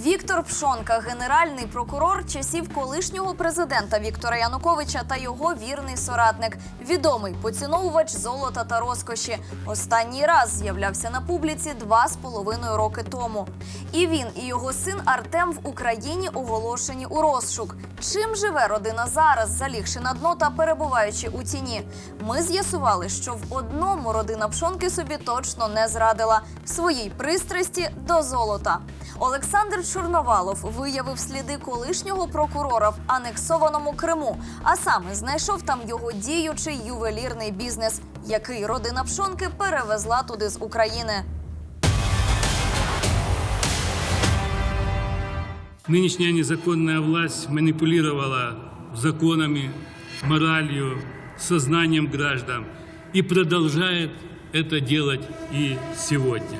Віктор Пшонка, генеральний прокурор часів колишнього президента Віктора Януковича та його вірний соратник, відомий поціновувач золота та розкоші. Останній раз з'являвся на публіці два з половиною роки тому. І він, і його син Артем в Україні оголошені у розшук. Чим живе родина зараз, залігши на дно та перебуваючи у тіні? Ми з'ясували, що в одному родина Пшонки собі точно не зрадила своїй пристрасті до золота. Олександр Чорновалов виявив сліди колишнього прокурора в анексованому Криму, а саме знайшов там його діючий ювелірний бізнес, який родина Пшонки перевезла туди з України. Нынешняя незаконная власть манипулировала законами, моралью, сознанием граждан и продолжает это делать и сегодня.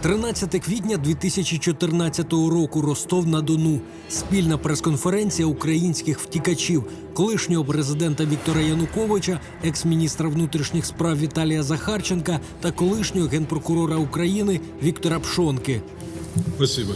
13 квітня 2014 року Ростов на Дону. Спільна прес-конференція українських втікачів, колишнього президента Віктора Януковича, екс-міністра внутрішніх справ Віталія Захарченка та колишнього генпрокурора України Віктора Пшонки. Спасибо.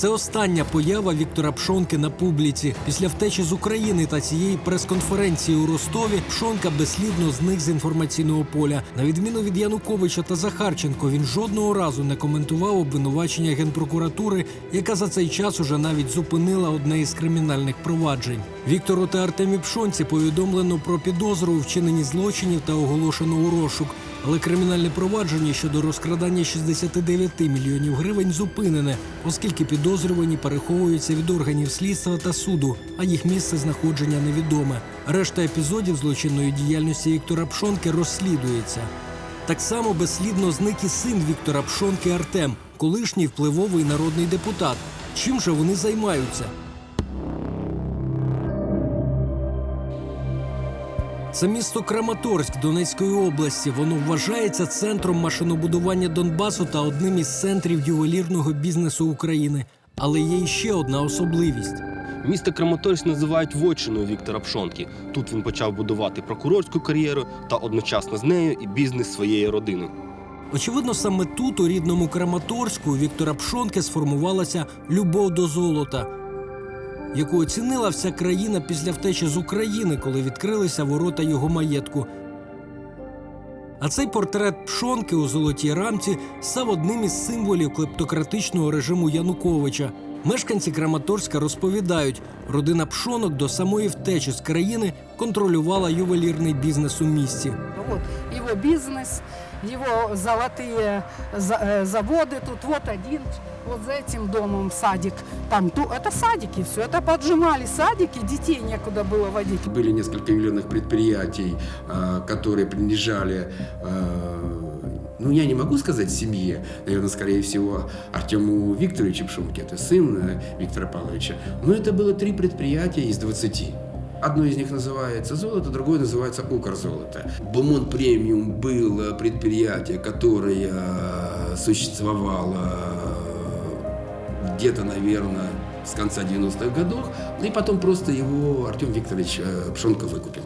Це остання поява Віктора Пшонки на публіці. Після втечі з України та цієї прес-конференції у Ростові Пшонка безслідно зник з інформаційного поля. На відміну від Януковича та Захарченко, він жодного разу не коментував обвинувачення генпрокуратури, яка за цей час уже навіть зупинила одне із кримінальних проваджень. Віктору та Артемі Пшонці повідомлено про підозру у вчиненні злочинів та оголошено у розшук. Але кримінальне провадження щодо розкрадання 69 мільйонів гривень зупинене, оскільки підозрювані переховуються від органів слідства та суду, а їх місце знаходження невідоме. Решта епізодів злочинної діяльності Віктора Пшонки розслідується. Так само безслідно зник і син Віктора Пшонки Артем, колишній впливовий народний депутат. Чим же вони займаються? Це місто Краматорськ Донецької області. Воно вважається центром машинобудування Донбасу та одним із центрів ювелірного бізнесу України. Але є ще одна особливість. Місто Краматорськ називають вотчиною Віктора Пшонки. Тут він почав будувати прокурорську кар'єру та одночасно з нею і бізнес своєї родини. Очевидно, саме тут, у рідному Краматорську, у Віктора Пшонки сформувалася любов до золота, яку оцінила вся країна після втечі з України, коли відкрилися ворота його маєтку. А цей портрет Пшонки у золотій рамці став одним із символів клептократичного режиму Януковича. Мешканці Краматорська розповідають, родина Пшонок до самої втечі з країни контролювала ювелірний бізнес у місті. Вот его бизнес, его золотые за- э, заводы. Тут вот один, вот за этим домом садик. Там ту, это садики, все это поджимали садики, детей некуда было водить. Были несколько миллионных предприятий, а, которые принадлежали, а, ну, я не могу сказать семье, наверное, скорее всего, Артему Викторовичу Пшонке, это сын э, Виктора Павловича. Но это было три предприятия из 20. Одно из них называется «Золото», другое называется «Укрзолото». «Бумон Премиум» было предприятие, которое э, существовало э, где-то, наверное, с конца 90-х годов, ну и потом просто его Артем Викторович э, Пшонко выкупил.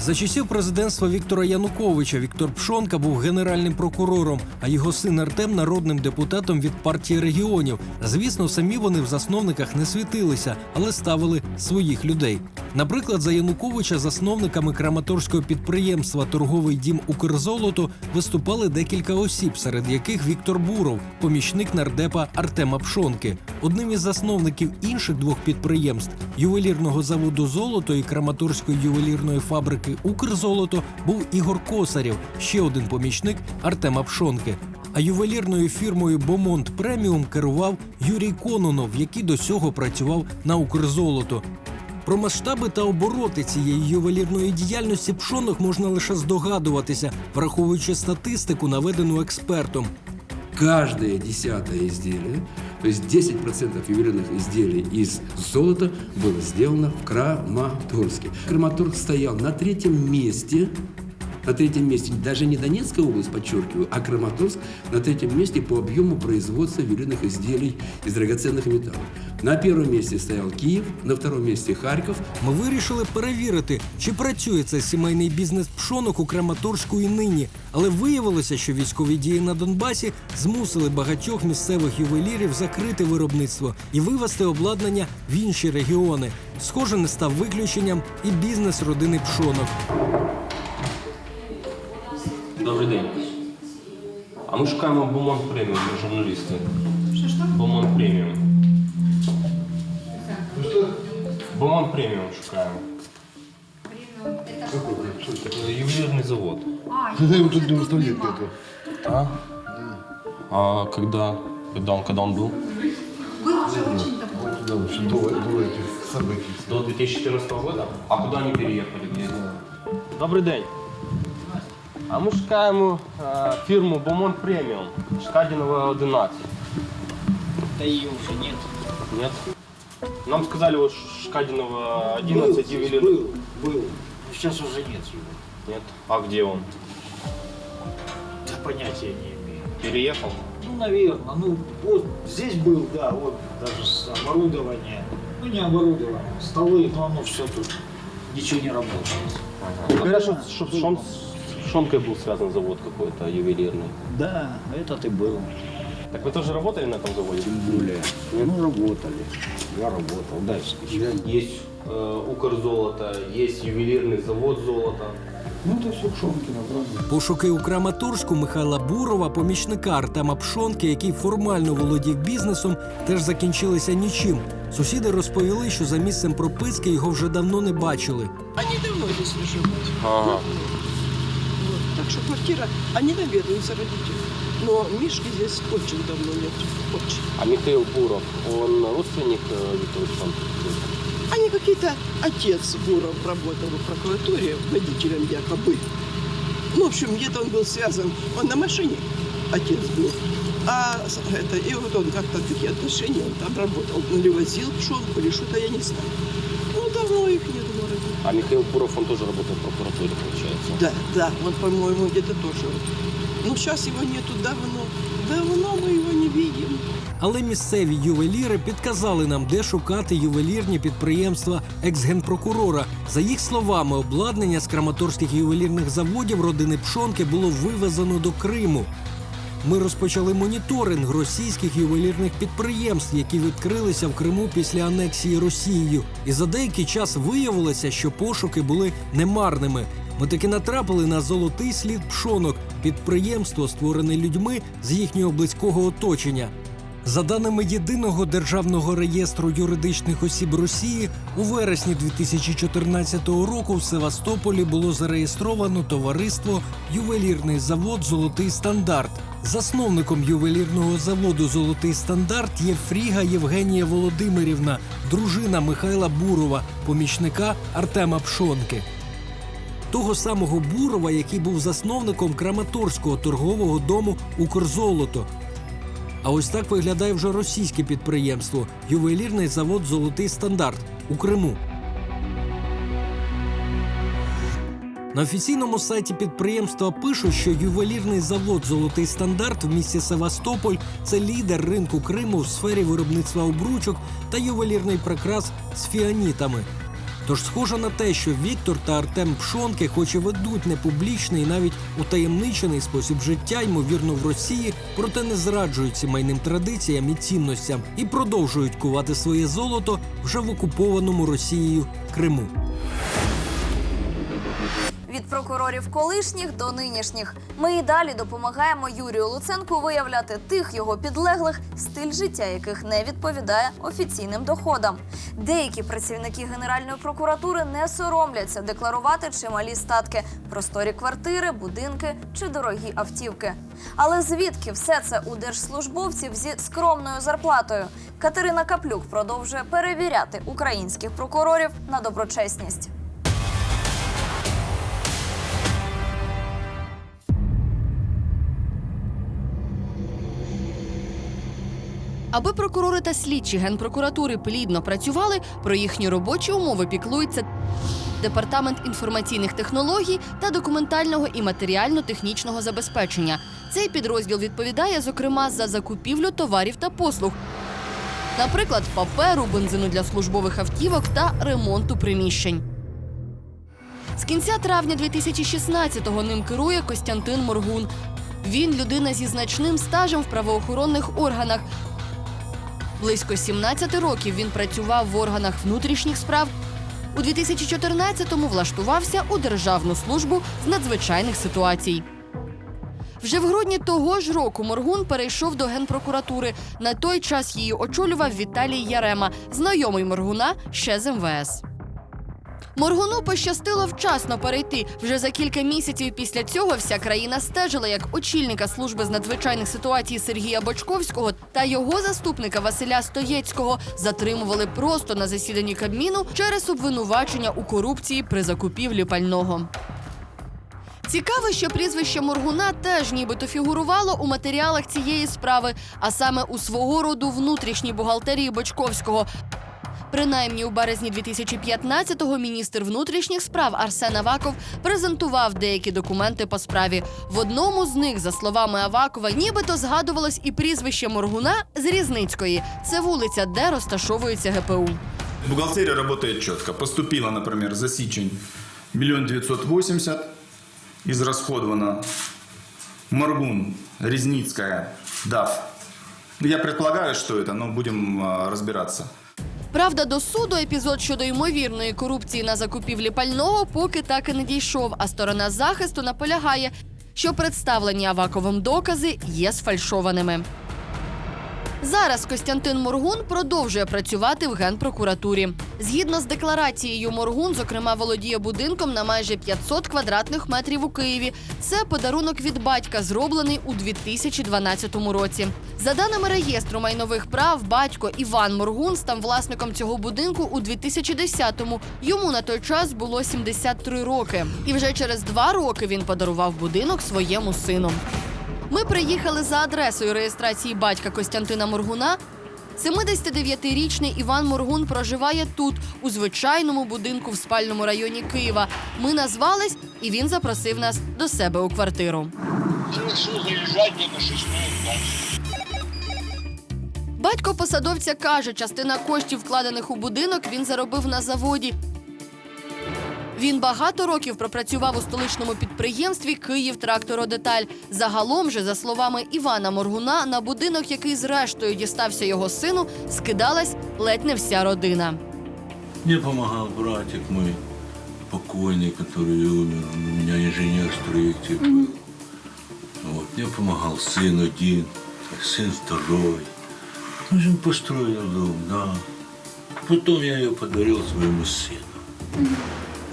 За часів президентства Віктора Януковича Віктор Пшонка був генеральним прокурором, а його син Артем народним депутатом від партії регіонів. Звісно, самі вони в засновниках не світилися, але ставили своїх людей. Наприклад, за Януковича засновниками краматорського підприємства Торговий дім Укрзолото виступали декілька осіб, серед яких Віктор Буров, помічник нардепа Артема Пшонки. Одним із засновників інших двох підприємств ювелірного заводу Золото і Краматорської ювелірної фабрики Укрзолото був Ігор Косарєв, ще один помічник Артема Пшонки. А ювелірною фірмою Бомонт Преміум керував Юрій Кононов, який до цього працював на Укрзолото. Про масштаби та обороти цієї ювелірної діяльності пшонок можна лише здогадуватися, враховуючи статистику, наведену експертом. Каждое десятое изделие, то есть 10% ювелирных изделий из золота было сделано в Краматорске. Краматорск стоял на третьем месте на третьем месте даже не Донецкая область, подчеркиваю, а Краматорск на третьем месте по объему производства ювелирных изделий из драгоценных металлов. На первом месте стоял Киев, на втором месте Харьков, Ми вирішили перевірити, чи працює цей сімейний бізнес пшонок у Краматорську і нині. Але виявилося, що військові дії на Донбасі змусили багатьох місцевих ювелірів закрити виробництво і вивести обладнання в інші регіони. Схоже, не став виключенням і бізнес родини пшонок. Добрий день. А ми шукаємо Бомон преміум, ми журналісти. Що що? Бомон преміум. Що? Бомон преміум шукаємо. Е, Ювелирний завод. Когда его тут не выставляют это? А? А когда? Когда он, когда он был? Да, в общем, до, до этих событий. До 2014 года? А куда они переехали? Где? Добрий день. А ми шукаємо е, фірму Бомон Преміум. Шкадінова 11. Да ее уже нет. Нет? Нам сказали, вот Шкадинова 11 ювелир. Был, был. Сейчас уже нет его. Нет. А где он? Да понятия не имею. Переехал? Ну, наверное. Ну, вот здесь был, да, вот даже с оборудование. Ну, не оборудование, столы, но оно все тут. Ничего не работает. Говорят, что, что с Шон- с Шонкой был связан завод какой-то ювелирный. Да, этот и был. Так вы тоже работали на этом заводе? Более. Ну, работали. Я работал, да, Есть э, Укрзолото, есть ювелирный завод золота. Ну, это все пшонки набрали. Пошуки у Краматорську Михайла Бурова, помічника Артема Пшонки, який формально володів бізнесом, теж закінчилися нічим. Сусіди розповіли, що за місцем прописки його вже давно не бачили. Они давно здесь не живут. Ага. Так что квартира, они наведаются родители. Но Мишки здесь очень давно нет. Очень. А Михаил Буров, он родственник э, Виктора? Они какие-то... Отец Буров работал в прокуратуре водителем якобы. Ну, в общем, где-то он был связан. Он на машине, отец был. А это, и вот он как-то такие отношения, он там работал. Ну, или возил пшенку, или что-то, я не знаю. Ну, давно их нет. А Михаил Буров, он тоже работал в прокуратуре, получается? Да, да, он, по-моему, где-то тоже. Ну, сейчас его нету давно. Давно мы его не видим. Але місцеві ювеліри підказали нам, де шукати ювелірні підприємства екс-генпрокурора. За їх словами, обладнання з краматорських ювелірних заводів родини Пшонки було вивезено до Криму. Ми розпочали моніторинг російських ювелірних підприємств, які відкрилися в Криму після анексії Росією. І за деякий час виявилося, що пошуки були немарними. Ми таки натрапили на золотий слід пшонок, підприємство, створене людьми з їхнього близького оточення. За даними єдиного державного реєстру юридичних осіб Росії, у вересні 2014 року в Севастополі було зареєстровано товариство Ювелірний завод Золотий стандарт. Засновником ювелірного заводу Золотий стандарт є Фріга Євгенія Володимирівна, дружина Михайла Бурова, помічника Артема Пшонки. Того самого Бурова, який був засновником Краматорського торгового дому Укрзолото. А ось так виглядає вже російське підприємство ювелірний завод Золотий стандарт у Криму. На офіційному сайті підприємства пишуть, що ювелірний завод Золотий стандарт в місті Севастополь це лідер ринку Криму в сфері виробництва обручок та ювелірний прикрас з фіанітами. Тож схоже на те, що Віктор та Артем Пшонки, хоч і ведуть непублічний, і навіть утаємничений спосіб життя, ймовірно, в Росії, проте не зраджують сімейним традиціям і цінностям і продовжують кувати своє золото вже в окупованому Росією Криму. Від прокурорів колишніх до нинішніх ми і далі допомагаємо Юрію Луценку виявляти тих його підлеглих, стиль життя яких не відповідає офіційним доходам. Деякі працівники Генеральної прокуратури не соромляться декларувати чималі статки, просторі квартири, будинки чи дорогі автівки. Але звідки все це у держслужбовців зі скромною зарплатою? Катерина Каплюк продовжує перевіряти українських прокурорів на доброчесність. Аби прокурори та слідчі генпрокуратури плідно працювали, про їхні робочі умови піклується департамент інформаційних технологій та документального і матеріально-технічного забезпечення. Цей підрозділ відповідає, зокрема, за закупівлю товарів та послуг. Наприклад, паперу, бензину для службових автівок та ремонту приміщень. З кінця травня 2016-го ним керує Костянтин Моргун. Він людина зі значним стажем в правоохоронних органах. Близько 17 років він працював в органах внутрішніх справ. У 2014-му влаштувався у Державну службу з надзвичайних ситуацій. Вже в грудні того ж року Моргун перейшов до генпрокуратури. На той час її очолював Віталій Ярема, знайомий Моргуна ще з МВС. Моргуну пощастило вчасно перейти. Вже за кілька місяців після цього вся країна стежила, як очільника служби з надзвичайних ситуацій Сергія Бочковського та його заступника Василя Стоєцького затримували просто на засіданні Кабміну через обвинувачення у корупції при закупівлі пального. Цікаво, що прізвище Моргуна теж нібито фігурувало у матеріалах цієї справи, а саме у свого роду внутрішній бухгалтерії Бочковського. Принаймні у березні 2015-го міністр внутрішніх справ Арсен Аваков презентував деякі документи по справі. В одному з них, за словами Авакова, нібито згадувалось і прізвище Моргуна з Різницької. Це вулиця, де розташовується ГПУ. Бухгалтерия работает четко. Поступило, например, за січень миллион девятьсот восемьдесят. Израсходовано Моргун, Резницкая, ДАФ. Я предполагаю, что это, но будем а, разбираться. Правда, до суду епізод щодо ймовірної корупції на закупівлі пального поки так і не дійшов. А сторона захисту наполягає, що представлені Аваковим докази є сфальшованими. Зараз Костянтин Моргун продовжує працювати в генпрокуратурі. Згідно з декларацією, Моргун, зокрема, володіє будинком на майже 500 квадратних метрів у Києві. Це подарунок від батька, зроблений у 2012 році. За даними реєстру майнових прав, батько Іван Моргун став власником цього будинку у 2010-му. Йому на той час було 73 роки. І вже через два роки він подарував будинок своєму сину. Ми приїхали за адресою реєстрації батька Костянтина Моргуна. 79-річний Іван Моргун проживає тут, у звичайному будинку в спальному районі Києва. Ми назвались, і він запросив нас до себе у квартиру. Батько посадовця каже, частина коштів, вкладених у будинок, він заробив на заводі. Він багато років пропрацював у столичному підприємстві Київ Трактородеталь. Загалом же, за словами Івана Моргуна, на будинок, який зрештою дістався його сину, скидалась ледь не вся родина. Мне помогал братик мой, покойный, который умер. У меня инженер-строитель был. Вот. Мне помогал сын один, сын второй. Ну, же он построил дом, да. Потом я ее подарил своему сыну.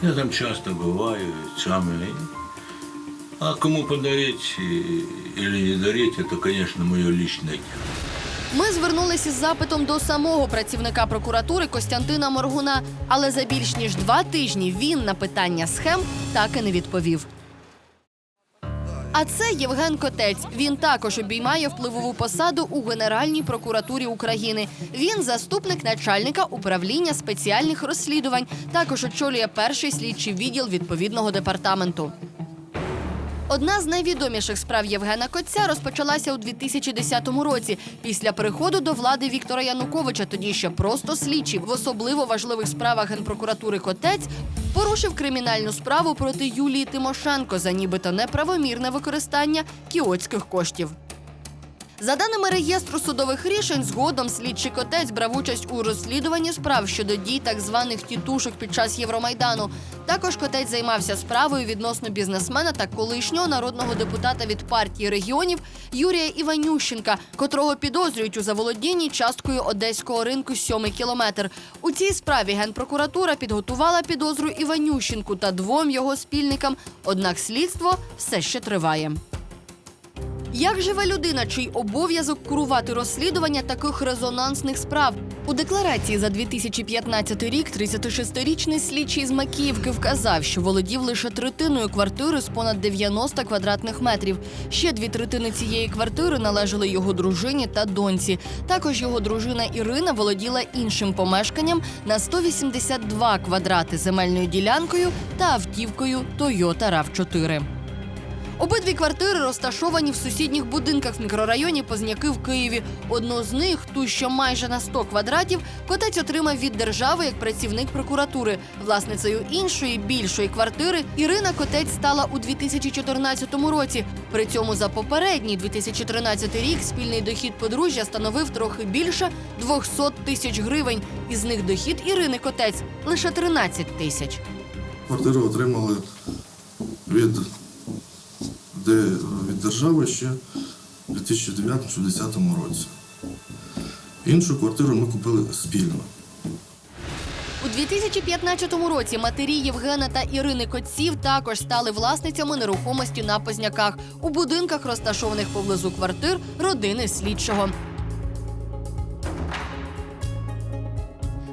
Я там часто бываю, самое. А кому подарить или не дарить, это, конечно, мое личное дело. Ми звернулися із запитом до самого працівника прокуратури Костянтина Моргуна, але за більш ніж два тижні він на питання схем так і не відповів. А це Євген Котець. Він також обіймає впливову посаду у Генеральній прокуратурі України. Він заступник начальника управління спеціальних розслідувань. Також очолює перший слідчий відділ відповідного департаменту. Одна з найвідоміших справ Євгена Котця розпочалася у 2010 році після приходу до влади Віктора Януковича. Тоді ще просто слідчий в особливо важливих справах генпрокуратури Котець порушив кримінальну справу проти Юлії Тимошенко за нібито неправомірне використання кіотських коштів. За даними реєстру судових рішень, згодом слідчий котець брав участь у розслідуванні справ щодо дій так званих тітушок під час Євромайдану. Також котець займався справою відносно бізнесмена та колишнього народного депутата від партії регіонів Юрія Іванющенка, котрого підозрюють у заволодінні часткою одеського ринку сьомий кілометр. У цій справі генпрокуратура підготувала підозру Іванющенку та двом його спільникам. Однак слідство все ще триває. Як живе людина, чий обов'язок курувати розслідування таких резонансних справ? У декларації за 2015 рік 36-річний слідчий з Макіївки вказав, що володів лише третиною квартири з понад 90 квадратних метрів. Ще дві третини цієї квартири належали його дружині та доньці. Також його дружина Ірина володіла іншим помешканням на 182 квадрати земельною ділянкою та автівкою Toyota RAV4. Обидві квартири розташовані в сусідніх будинках в мікрорайоні Позняки в Києві. Одну з них, ту, що майже на 100 квадратів, котець отримав від держави як працівник прокуратури. Власницею іншої більшої квартири Ірина Котець стала у 2014 році. При цьому за попередній 2013 рік спільний дохід подружжя становив трохи більше 200 тисяч гривень. Із них дохід Ірини Котець лише 13 тисяч. Квартиру отримали від, де, від держави ще в 2009-2010 році. Іншу квартиру ми купили спільно. У 2015 році матері Євгена та Ірини Котців також стали власницями нерухомості на Позняках у будинках, розташованих поблизу квартир родини слідчого.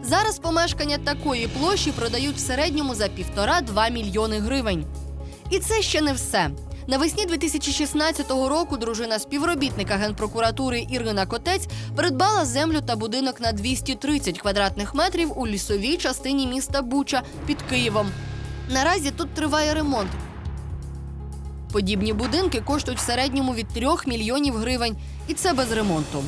Зараз помешкання такої площі продають в середньому за півтора-два мільйони гривень. І це ще не все. Навесні 2016 року дружина співробітника генпрокуратури Ірина Котець придбала землю та будинок на 230 квадратних метрів у лісовій частині міста Буча під Києвом. Наразі тут триває ремонт. Подібні будинки коштують в середньому від 3 мільйонів гривень, і це без ремонту.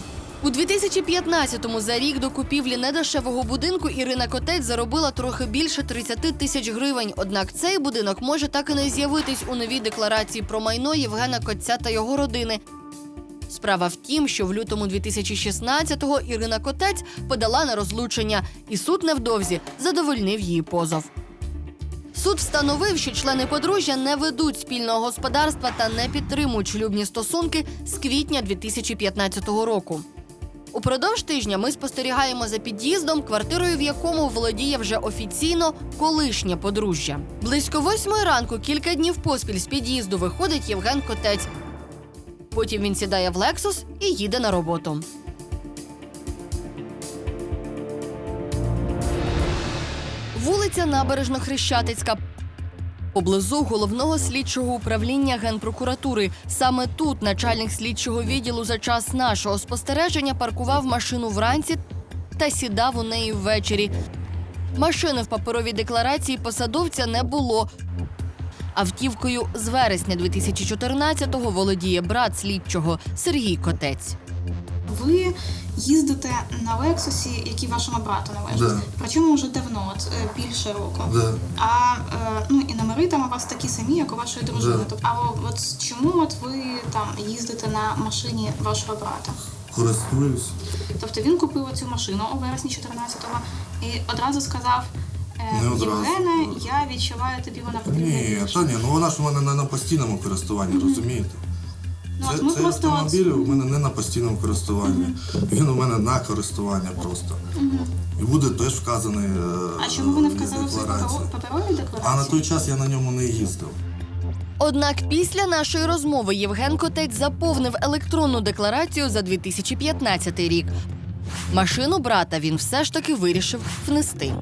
У 2015-му за рік до купівлі недешевого будинку Ірина Котець заробила трохи більше 30 тисяч гривень. Однак цей будинок може так і не з'явитись у новій декларації про майно Євгена Котця та його родини. Справа в тім, що в лютому 2016-го Ірина Котець подала на розлучення, і суд невдовзі задовольнив її позов. Суд встановив, що члени подружжя не ведуть спільного господарства та не підтримують шлюбні стосунки з квітня 2015 року. Упродовж тижня ми спостерігаємо за під'їздом, квартирою в якому володіє вже офіційно колишнє подружжя. Близько восьмої ранку, кілька днів поспіль з під'їзду виходить Євген Котець. Потім він сідає в Лексус і їде на роботу. Вулиця Набережно-Хрещатицька. Поблизу головного слідчого управління генпрокуратури. Саме тут начальник слідчого відділу за час нашого спостереження паркував машину вранці та сідав у неї ввечері. Машини в паперовій декларації посадовця не було. Автівкою з вересня 2014-го володіє брат слідчого Сергій Котець. Ви їздите на Лексусі, який вашому брату належить. Да. Причому вже давно, от е, більше року. Да. А е, ну і номери там у вас такі самі, як у вашої дружини. Да. Тобто, а от чому от ви там їздите на машині вашого брата? Користуюсь. Тобто він купив цю машину у вересні 14-го і одразу сказав. е, Не одразу. Євгене, я відчуваю тобі вона потрібна. Ні, більше». та ні, ну вона ж у мене не на постійному користуванні, розумієте? Ну, Це, от цей просто автомобіль у мене не на постійному користуванні. Він у мене на користування просто. І буде теж вказаний. е, А чому ви не вказали в паперо- паперовій декларації? А на той час я на ньому не їздив. Однак після нашої розмови Євген Котець заповнив електронну декларацію за 2015 рік. Машину брата він все ж таки вирішив внести.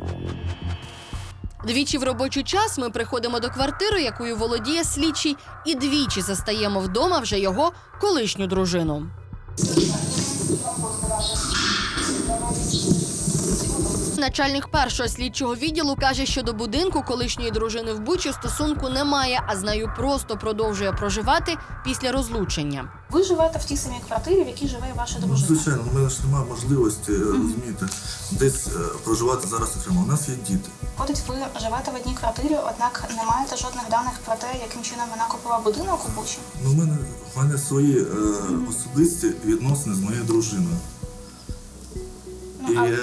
Двічі в робочий час ми приходимо до квартири, якою володіє слідчий, і двічі застаємо вдома вже його колишню дружину. Начальник першого слідчого відділу каже, що до будинку колишньої дружини в Бучі стосунку немає, а з нею просто продовжує проживати після розлучення. Ви живете в тій самій квартирі, в якій живе ваша Ну, дружина. звичайно, у мене ж немає можливості, е, розумієте, десь е, проживати зараз окремо. У нас є діти. Виходить, ви живете в одній квартирі, однак не маєте жодних даних про те, яким чином вона купила будинок у Бучі. Ну, у мене, в мене свої е, особисті відносини з моєю дружиною. І е,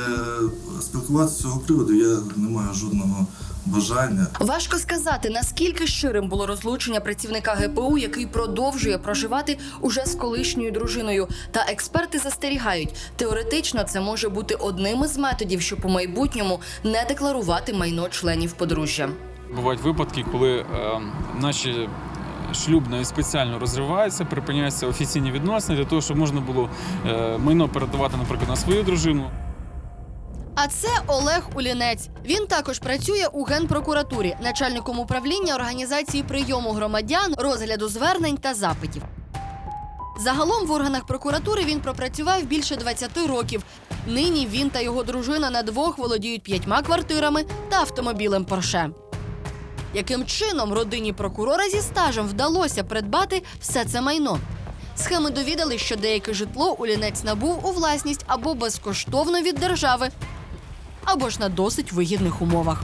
спілкуватися з цього приводу я не маю жодного бажання. Важко сказати, наскільки щирим було розлучення працівника ГПУ, який продовжує проживати уже з колишньою дружиною. Та експерти застерігають, теоретично це може бути одним із методів, щоб у майбутньому не декларувати майно членів подружжя. Бувають випадки, коли е, наші шлюбно і спеціально розриваються, припиняються офіційні відносини для того, щоб можна було е, майно передавати, наприклад, на свою дружину. А це Олег Улінець. Він також працює у генпрокуратурі, начальником управління організації прийому громадян, розгляду звернень та запитів. Загалом в органах прокуратури він пропрацював більше 20 років. Нині він та його дружина на двох володіють п'ятьма квартирами та автомобілем Порше. Яким чином родині прокурора зі стажем вдалося придбати все це майно? Схеми довідали, що деяке житло Улінець набув у власність або безкоштовно від держави, або ж на досить вигідних умовах.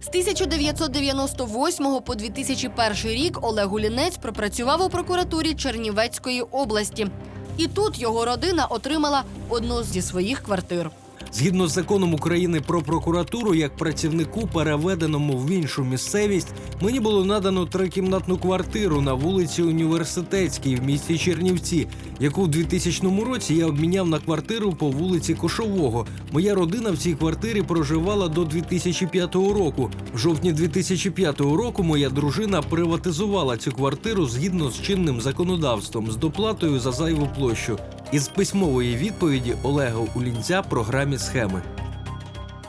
З 1998 по 2001 рік Олег Гулінець пропрацював у прокуратурі Чернівецької області. І тут його родина отримала одну зі своїх квартир. Згідно з законом України про прокуратуру, як працівнику, переведеному в іншу місцевість, мені було надано трикімнатну квартиру на вулиці Університетській в місті Чернівці, яку в 2000 році я обміняв на квартиру по вулиці Кошового. Моя родина в цій квартирі проживала до 2005 року. В жовтні 2005 року моя дружина приватизувала цю квартиру згідно з чинним законодавством з доплатою за зайву площу. Із письмової відповіді Олега Улінця програмі схеми.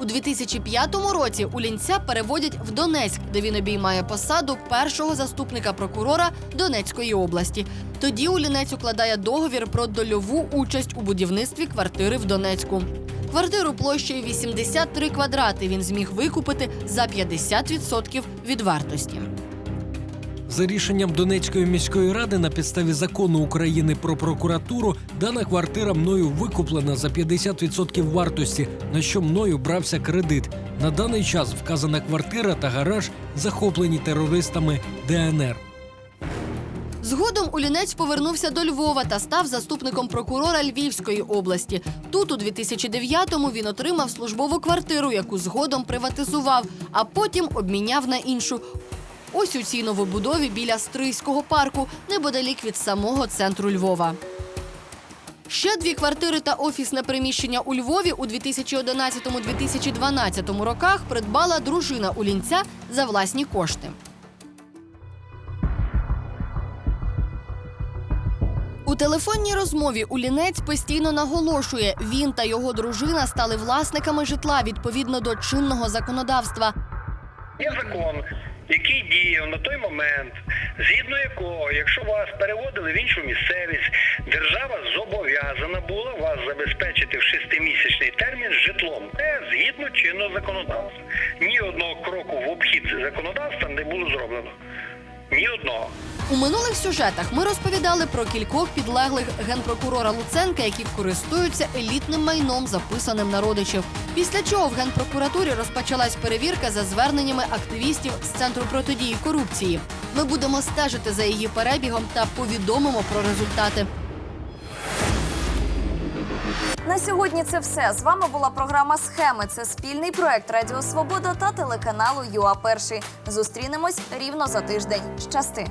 У 2005 році Улінця переводять в Донецьк, де він обіймає посаду першого заступника прокурора Донецької області. Тоді Улінець укладає договір про дольову участь у будівництві квартири в Донецьку. Квартиру площею 83 квадрати він зміг викупити за 50% від вартості. За рішенням Донецької міської ради на підставі закону України про прокуратуру дана квартира мною викуплена за 50% вартості, на що мною брався кредит. На даний час вказана квартира та гараж захоплені терористами ДНР. Згодом Улінець повернувся до Львова та став заступником прокурора Львівської області. Тут у 2009-му він отримав службову квартиру, яку згодом приватизував, а потім обміняв на іншу. Ось у цій новобудові біля Стрийського парку, неподалік від самого центру Львова. Ще дві квартири та офісне приміщення у Львові у 2011-2012 роках придбала дружина Улінця за власні кошти. У телефонній розмові Улінець постійно наголошує, він та його дружина стали власниками житла відповідно до чинного законодавства. Є закон, який діяв на той момент, згідно якого, якщо вас переводили в іншу місцевість, держава зобов'язана була вас забезпечити в шестимісячний термін житлом. Це згідно чинного законодавства. Ні одного кроку в обхід законодавства не було зроблено. Ні одного. У минулих сюжетах ми розповідали про кількох підлеглих генпрокурора Луценка, які користуються елітним майном, записаним на родичів. Після чого в генпрокуратурі розпочалась перевірка за зверненнями активістів з центру протидії корупції. Ми будемо стежити за її перебігом та повідомимо про результати. На сьогодні це все. З вами була програма Схеми. Це спільний проект Радіо Свобода та телеканалу ЮА Перший. Зустрінемось рівно за тиждень. Щасти!